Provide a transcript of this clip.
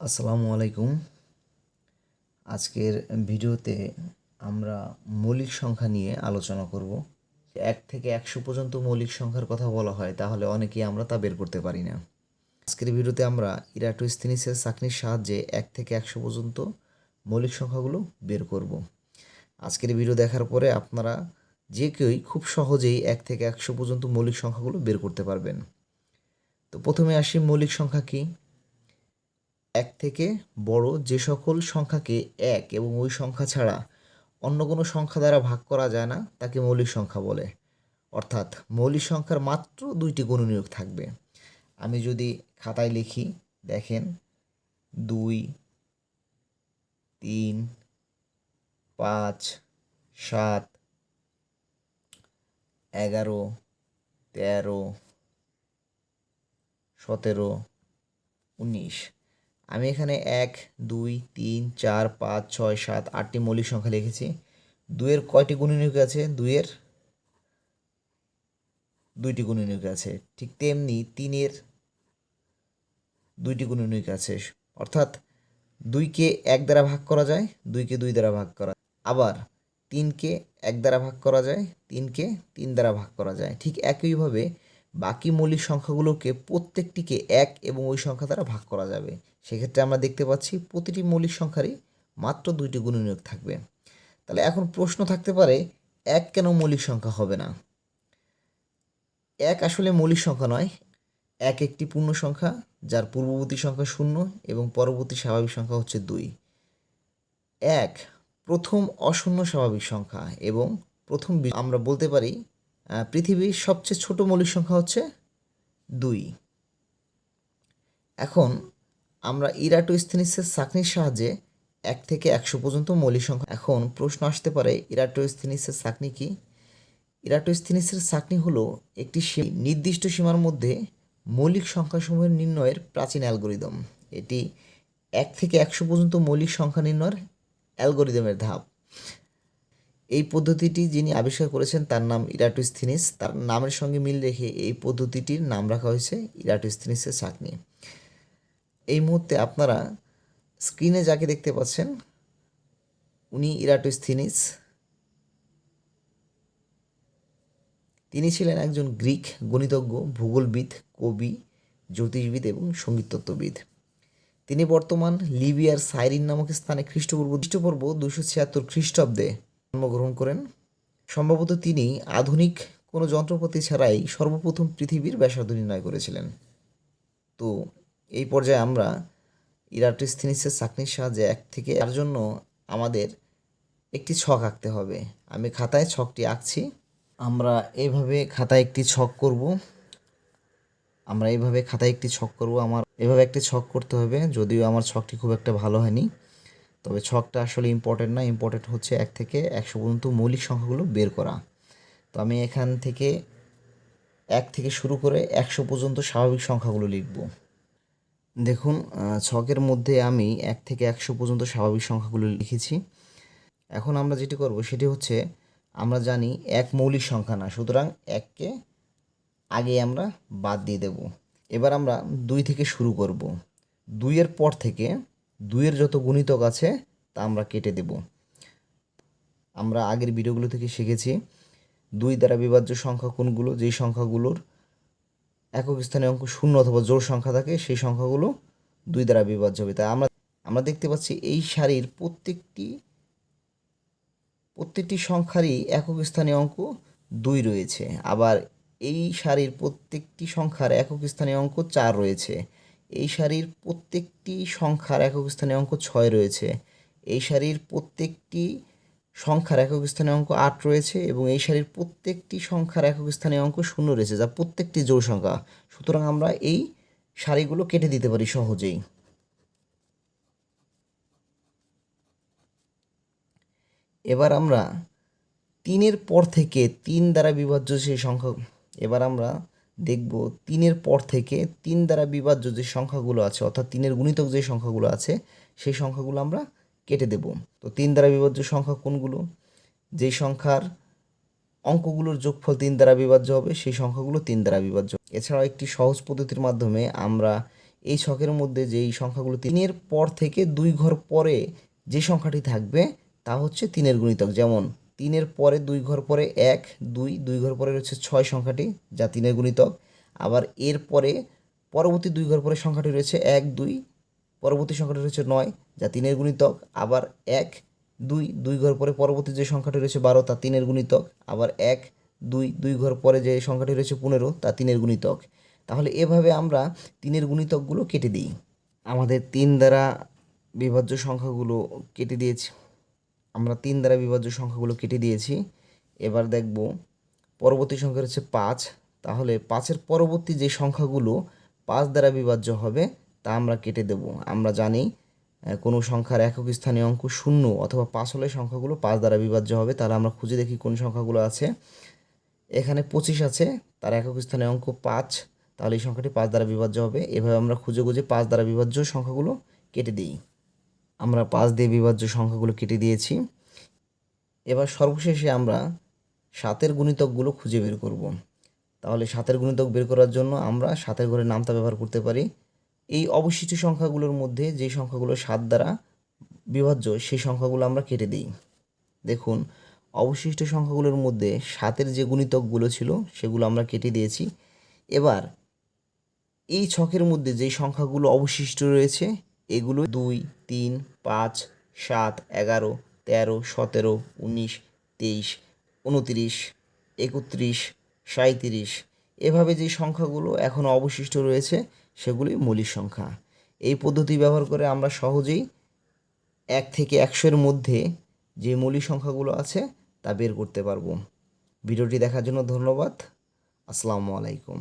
আসসালামু আলাইকুম। আজকের ভিডিওতে আমরা মৌলিক সংখ্যা নিয়ে আলোচনা করব। এক থেকে একশো পর্যন্ত মৌলিক সংখ্যার কথা বলা হয়, তাহলে অনেকেই আমরা তা বের করতে পারি না। আজকের ভিডিওতে আমরা ইরাটোস্তিনিসের চাকনির সাহায্যে এক থেকে একশো পর্যন্ত মৌলিক সংখ্যাগুলো বের করব। আজকের ভিডিও দেখার পরে আপনারা যে কেউই খুব সহজেই এক থেকে একশো পর্যন্ত মৌলিক সংখ্যাগুলো বের করতে পারবেন। তো প্রথমে আসি মৌলিক সংখ্যা কী? এক থেকে বড় যে সকল সংখ্যাকে এক এবং ওই সংখ্যা ছাড়া অন্য কোনো সংখ্যা দ্বারা ভাগ করা যায় না, তাকে মৌলিক সংখ্যা বলে। অর্থাৎ মৌলিক সংখ্যার মাত্র দুইটি গুণনীয়ক থাকবে। আমি যদি খাতায় লিখি, দেখেন, দুই, তিন, পাঁচ, সাত, এগারো, তেরো, সতেরো, উনিশ। আমি এখানে এক, দুই, তিন, চার, পাঁচ, ছয়, সাত, আটটি মৌলিক সংখ্যা লিখেছি। দুইয়ের কয়টি গুণনীয়ক আছে? দুইয়ের দুইটি গুণনীয়ক আছে। ঠিক তেমনি তিনের দুইটি গুণনীয়ক আছে। অর্থাৎ দুইকে এক দ্বারা ভাগ করা যায়, দুইকে দুই দ্বারা ভাগ করা আবার তিনকে এক দ্বারা ভাগ করা যায়, তিনকে তিন দ্বারা ভাগ করা যায়। ঠিক একইভাবে বাকি মৌলিক সংখ্যাগুলোকে প্রত্যেকটিকে এক এবং ওই সংখ্যা দ্বারা ভাগ করা যাবে। সেক্ষেত্রে আমরা দেখতে পাচ্ছি প্রতিটি মৌলিক সংখ্যারই মাত্র দুইটি গুণনীয়ক থাকবে। তাহলে এখন প্রশ্ন থাকতে পারে, এক কেন মৌলিক সংখ্যা হবে না? এক আসলে মৌলিক সংখ্যা নয়, এক একটি পূর্ণ সংখ্যা, যার পূর্ববর্তী সংখ্যা শূন্য এবং পরবর্তী স্বাভাবিক সংখ্যা হচ্ছে দুই। এক, প্রথম অশূন্য স্বাভাবিক সংখ্যা এবং প্রথম আমরা বলতে পারি পৃথিবীর সবচেয়ে ছোট মৌলিক সংখ্যা হচ্ছে দুই। এখন আমরা ইরাটোস্থিনিসের চাকনির সাহায্যে এক থেকে একশো পর্যন্ত মৌলিক সংখ্যা এখন প্রশ্ন আসতে পারে ইরাটোস্থিনিসের চাকনি কি? ইরাটোস্থিনিসের চাকনি হলো একটি নির্দিষ্ট সীমার মধ্যে মৌলিক সংখ্যাসমূহের নির্ণয়ের প্রাচীন অ্যালগোরিদম। এটি এক থেকে একশো পর্যন্ত মৌলিক সংখ্যা নির্ণয়ের অ্যালগোরিদমের ধাপ। এই পদ্ধতিটি যিনি আবিষ্কার করেছেন তার নাম ইরাটোস্থিনিস তার নামের সঙ্গে মিল রেখে এই পদ্ধতিটির নাম রাখা হয়েছে ইরাটোস্থিনিসের চাকনি এই মুহূর্তে আপনারা স্ক্রিনে যাকে দেখতে পাচ্ছেন, উনি ইরাটোস্থিনিস তিনি ছিলেন একজন গ্রিক গণিতজ্ঞ, ভূগোলবিদ, কবি, জ্যোতিষবিদ এবং সঙ্গীততত্ত্ববিদ। তিনি বর্তমান লিবিয়ার সাইরিন নামক স্থানে খ্রিস্টপূর্ব খ্রিস্টপূর্ব দুশো ছিয়াত্তর খ্রিস্টাব্দে জন্মগ্রহণ করেন। সম্ভবত তিনি আধুনিক কোনো যন্ত্রপাতি ছাড়াই সর্বপ্রথম পৃথিবীর ব্যাসার্ধ নির্ণয় করেছিলেন। তো এই পর্যায়ে আমরা ইরাটোস্থিনিসের চাকনির সাহায্যে এক থেকে তার জন্য আমাদের একটি ছক আঁকতে হবে। আমি খাতায় ছকটি আঁকছি। আমরা এইভাবে খাতায় একটি ছক করব। আমরা এইভাবে খাতায় একটি ছক করব। আমার এভাবে একটি ছক করতে হবে, যদিও আমার ছকটি খুব একটা ভালো হয়নি। তবে ছকটা আসলে ইম্পর্টেন্ট না ইম্পর্টেন্ট হচ্ছে এক থেকে একশো পর্যন্ত মৌলিক সংখ্যাগুলো বের করা। তো আমি এখান থেকে এক থেকে শুরু করে একশো পর্যন্ত স্বাভাবিক সংখ্যাগুলো লিখব। দেখুন ছকের মধ্যে আমি এক থেকে একশো পর্যন্ত স্বাভাবিক সংখ্যাগুলো লিখেছি। এখন আমরা যেটি করব সেটি হচ্ছে, আমরা জানি এক মৌলিক সংখ্যা না, সুতরাং এককে আগে আমরা বাদ দিয়ে দেব। এবার আমরা দুই থেকে শুরু করব। দুইয়ের পর থেকে দুইয়ের যত গুণিতক আছে, তা আমরা কেটে দেব। আমরা আগের ভিডিওগুলো থেকে শিখেছি, দুই দ্বারা বিভাজ্য সংখ্যা কোনগুলো? যেই সংখ্যাগুলোর একক স্থানে অঙ্ক শূন্য অথবা জোড় সংখ্যা থাকে, সেই সংখ্যাগুলো দুই দ্বারা বিভাজ্য হবে। তাই আমরা আমরা দেখতে পাচ্ছি এই সারির প্রত্যেকটি প্রত্যেকটি সংখ্যারই একক স্থানীয় অঙ্ক দুই রয়েছে। আবার এই সারির প্রত্যেকটি সংখ্যার একক স্থানীয় অঙ্ক চার রয়েছে। এই সারির প্রত্যেকটি সংখ্যার একক স্থানীয় অঙ্ক ছয় রয়েছে। এই সারির প্রত্যেকটি সংখ্যার একক স্থানীয় অঙ্ক আট রয়েছে এবং এই সারির প্রত্যেকটি সংখ্যার একক স্থানীয় অঙ্ক শূন্য রয়েছে, যা প্রত্যেকটি জোড় সংখ্যা। সুতরাং আমরা এই সারিগুলো কেটে দিতে পারি সহজেই। এবার আমরা তিনের পর থেকে তিন দ্বারা বিভাজ্য সেই সংখ্যা, এবার আমরা দেখব তিনের পর থেকে তিন দ্বারা বিভাজ্য যে সংখ্যাগুলো আছে, অর্থাৎ তিনের গুণিতক যে সংখ্যাগুলো আছে, সেই সংখ্যাগুলো আমরা কেটে দেব। তো তিন দ্বারা বিভাজ্য সংখ্যা কোনগুলো? যেই সংখ্যার অঙ্কগুলোর যোগফল তিন দ্বারা বিভাজ্য হবে, সেই সংখ্যাগুলো তিন দ্বারা বিভাজ্য এছাড়াও একটি সহজ পদ্ধতির মাধ্যমে আমরা এই ছকের মধ্যে যেই সংখ্যাগুলো তিনের পর থেকে দুই ঘর পরে যে সংখ্যাটি থাকবে, তা হচ্ছে তিনের গুণিতক। যেমন তিনের পরে দুই ঘর পরে এক, দুই দুই ঘর পরে রয়েছে ছয় সংখ্যাটি, যা তিনের গুণিতক। আবার এর পরে পরবর্তী দুই ঘর পরে সংখ্যাটি রয়েছে এক, দুই পরবর্তী সংখ্যাটি রয়েছে নয়, যা তিনের গুণিতক, আবার এক, দুই দুই ঘর পরে পরবর্তী যে সংখ্যাটি রয়েছে বারো, তা তিনের গুণিতক, আবার এক, দুই দুই ঘর পরে যে সংখ্যাটি রয়েছে পনেরো, তা তিনের গুণিতক। তাহলে এভাবে আমরা তিনের গুণিতকগুলো কেটে দিই। আমাদের তিন দ্বারা বিভাজ্য সংখ্যাগুলো কেটে দিয়েছি। আমরা তিন দ্বারা বিভাজ্য সংখ্যাগুলো কেটে দিয়েছি। এবার দেখব পরবর্তী সংখ্যা হচ্ছে পাঁচ। তাহলে পাঁচের পরবর্তী যে সংখ্যাগুলো পাঁচ দ্বারা বিভাজ্য হবে তা আমরা কেটে দেব। আমরা জানি কোনো সংখ্যার একক স্থানীয় অঙ্ক শূন্য অথবা পাঁচ হলে সংখ্যাগুলো পাঁচ দ্বারা বিভাজ্য হবে। তাহলে আমরা খুঁজে দেখি কোন সংখ্যাগুলো আছে। এখানে পঁচিশ আছে, তার একক স্থানে অঙ্ক পাঁচ, তাহলে এই সংখ্যাটি পাঁচ দ্বারা বিভাজ্য হবে। এভাবে আমরা খুঁজে খুঁজে পাঁচ দ্বারা বিভাজ্য সংখ্যাগুলো কেটে দিই। আমরা পাঁচ দিয়ে বিভাজ্য সংখ্যাগুলো কেটে দিয়েছি। এবার সর্বশেষে আমরা সাতের গুণিতকগুলো খুঁজে বের করব। তাহলে সাতের গুণিতক বের করার জন্য আমরা সাতের ঘরে নামতা ব্যবহার করতে পারি। এই অবশিষ্ট সংখ্যাগুলোর মধ্যে যে সংখ্যাগুলো সাত দ্বারা বিভাজ্য, সেই সংখ্যাগুলো আমরা কেটে দিই। দেখুন, অবশিষ্ট সংখ্যাগুলোর মধ্যে সাতের যে গুণিতকগুলো ছিল, সেগুলো আমরা কেটে দিয়েছি। এবার, এই ছকের মধ্যে যে সংখ্যাগুলো অবশিষ্ট রয়েছে, এগুলো দুই, তিন, পাঁচ, সাত, এগারো, তেরো, সতেরো, উনিশ, তেইশ, উনত্রিশ, একত্রিশ, সাঁইত্রিশ। এভাবে যে সংখ্যাগুলো এখনও অবশিষ্ট রয়েছে সেগুলি মৌলিক সংখ্যা। এই পদ্ধতি ব্যবহার করে আমরা সহজেই এক থেকে একশোর মধ্যে যে মৌলিক সংখ্যাগুলো আছে তা বের করতে পারব। ভিডিওটি দেখার জন্য ধন্যবাদ। আসসালামু আলাইকুম।